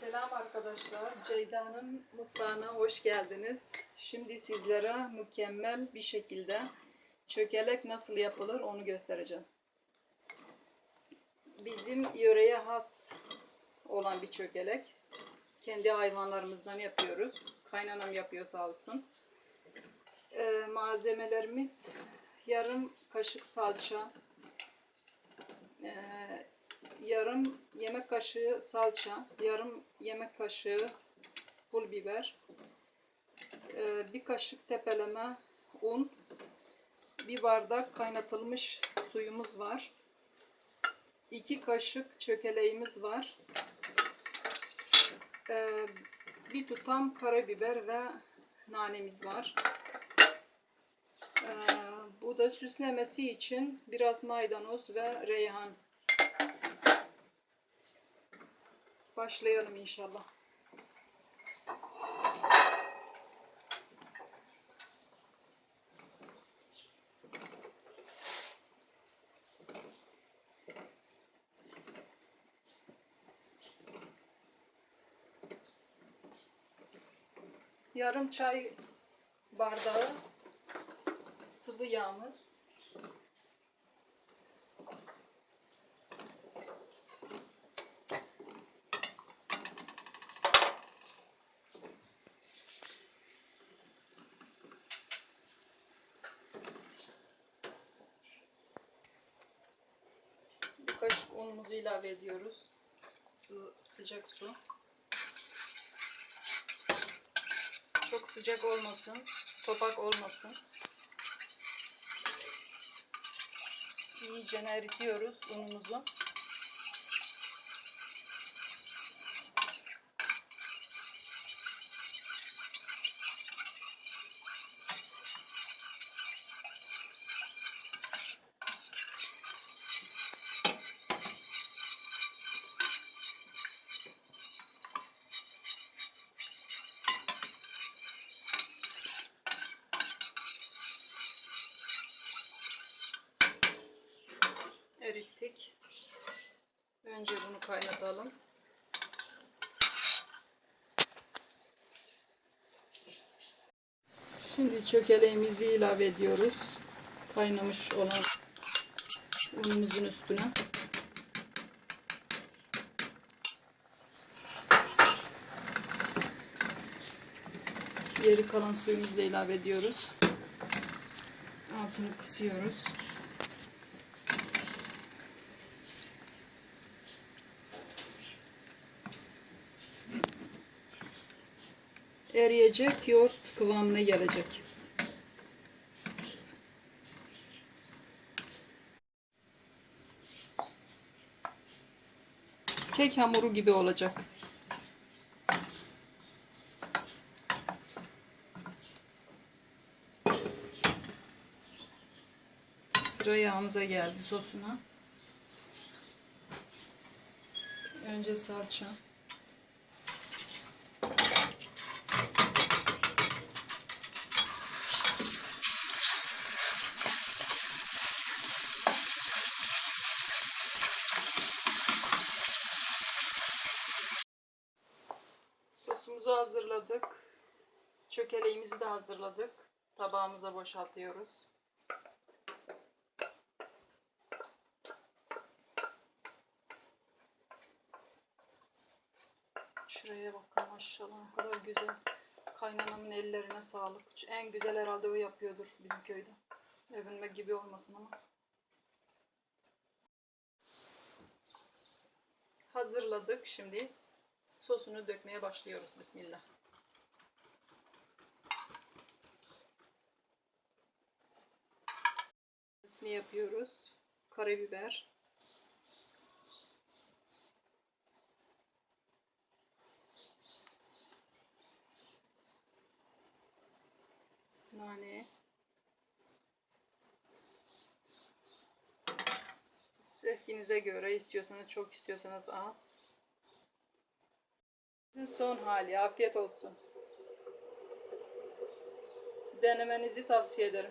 Selam arkadaşlar. Ceyda'nın mutfağına hoş geldiniz. Şimdi sizlere mükemmel bir şekilde çökelek nasıl yapılır onu göstereceğim. Bizim yöreye has olan bir çökelek. Kendi hayvanlarımızdan yapıyoruz. Kaynanam yapıyor sağ olsun. Ee, malzemelerimiz yarım kaşık salça, ee, yarım yemek kaşığı salça, yarım yemek kaşığı pul biber, ee, bir kaşık tepeleme un, bir bardak kaynatılmış suyumuz var, iki kaşık çökeleğimiz var, ee, bir tutam karabiber ve nanemiz var. Ee, bu da süslemesi için biraz maydanoz ve reyhan. Başlayalım inşallah. Yarım çay bardağı sıvı yağımız. Kaşık unumuzu ilave ediyoruz. Sı- sıcak su. Çok sıcak olmasın, topak olmasın. İyice eritiyoruz unumuzu. Erittik. Önce bunu kaynatalım. Şimdi çökeleğimizi ilave ediyoruz. Kaynamış olan unumuzun üstüne. Geri kalan suyumuzu da ilave ediyoruz. Altını kısıyoruz. Eriyecek, yoğurt kıvamına gelecek. Kek hamuru gibi olacak. Sıra yağımıza geldi sosuna. Önce salça. Sosumuzu hazırladık. Çökeleğimizi de hazırladık. Tabağımıza boşaltıyoruz. Şuraya bakın maşallah ne kadar güzel. Kaynanamın ellerine sağlık. En güzel herhalde o yapıyordur bizim köyde. Övünme gibi olmasın ama. Hazırladık şimdi. Sosunu dökmeye başlıyoruz. Bismillah. Ne yapıyoruz? Karabiber. Nane. Zevkinize göre istiyorsanız çok istiyorsanız az. Sizin son hali. Afiyet olsun. Denemenizi tavsiye ederim.